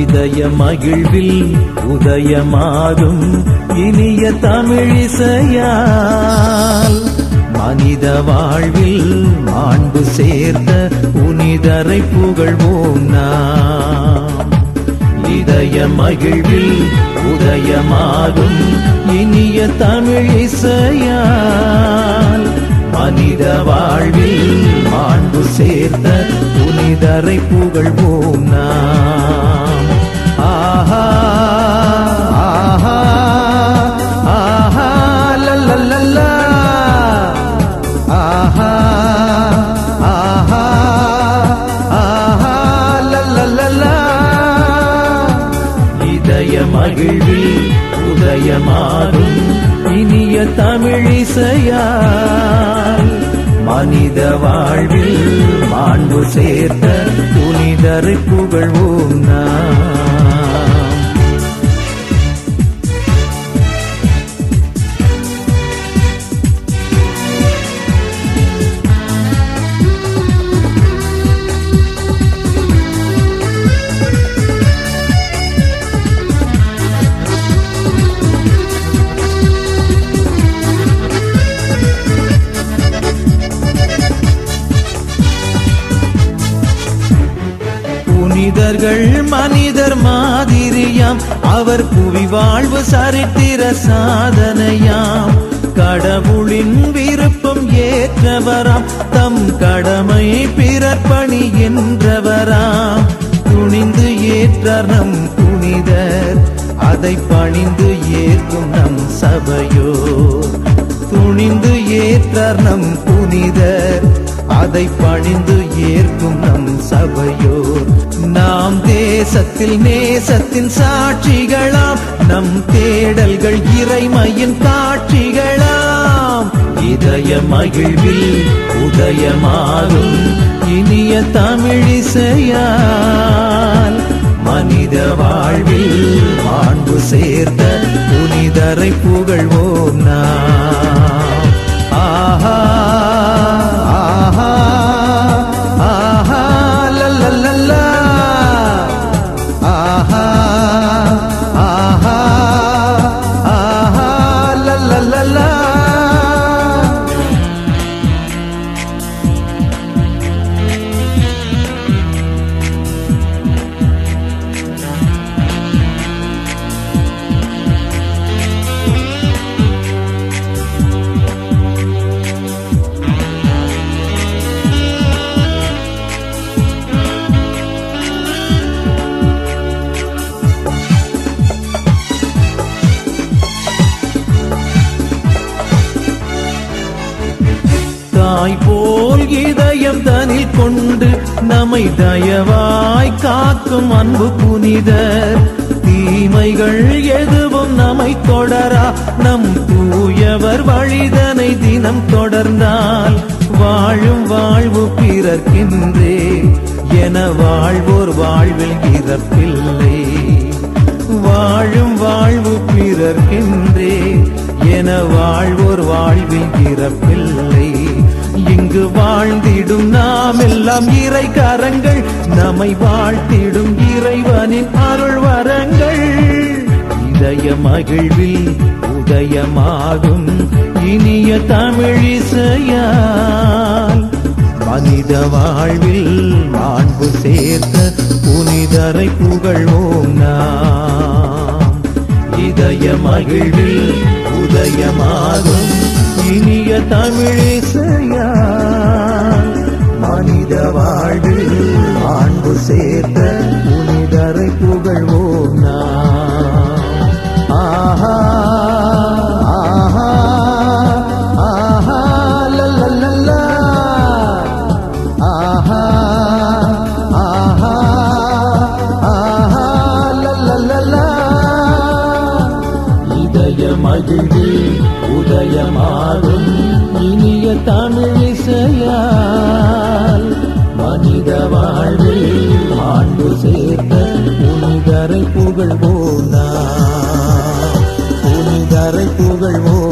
இதய மகிழ்வில் உதயமாறும் இனிய தமிழிசையால் மனித வாழ்வில் மாண்பு சேர்ந்த புனிதரை புகழ்வோம் நாம். இதய மகிழ்வில் உதயமாறும் இனிய தமிழ் இசையால். மனித வாழ்வில் மாண்பு சேர்ந்த புனிதரை புகழ்வோம் இதய மகிழ்வில் உதயமாறும் இனிய தமிழிசையால் மனித வாழ்வில் மாண்பு சேர்த்த புனிதரை புகழ்வோம் நான் மனிதர்கள் மனிதர் மாதிரியாம். அவர் புவி வாழ்வு சரித்திர சாதனையாம். கடவுளின் விருப்பம் ஏற்றவராம். தம் கடமை பிறப்பணி என்றவராம். துணிந்து ஏற்றார் நம் புனிதர். அதை பணிந்து ஏற்கும் நம் சபையோ துணிந்து ஏற்றார் நம் புனிதர். அதை பணிந்து ஏற்கும் நம் சபையோர். நாம் தேசத்தில் நேசத்தின் சாட்சிகளாம் நம் தேடல்கள் இறைமையின் காட்சிகளாம். இதய மகிழ்வில் உதயமாகும் இனிய தமிழிசையால் மனித வாழ்வில் மாண்பு சேர்த்து தாய் போல் இதயம் தனில் கொண்டு நம்மை தயவாய் காக்கும் அன்பு புனிதர். தீமைகள் எதுவும் நம்மை தொடரா நம் தூயவர் வழிதனை தினம் தொடர்ந்தால். வாழும் வாழ்வு பிறர்க்கின்றே என வாழ்வோர் வாழ்வில் இறப்பில்லை. வாழும் வாழ்வு பிறர்க்கின்றே என வாழ்வோர் வாழ்வில் இறப்பில்லை. எல்லாம் இறை கரங்கள் நம்மை வாழ்த்திடும் இறைவனின் அருள் வரங்கள். இதய மகிழ்வில் உதயமாகும் இனிய தமிழிசையால் மனித வாழ்வில் மாண்பு சேர்த்த புனிதரை புகழ்வோம் நாம். இதய மகிழ்வில் உதயமாகும் இனிய தமிழிசையால் வாழும் இனிய தமிழ் இசையால் மனித வாழ்வில் ஆண்டு சேர்ந்த புனிதரை புகழ்வோனா? புனிதரை புகழ்வோ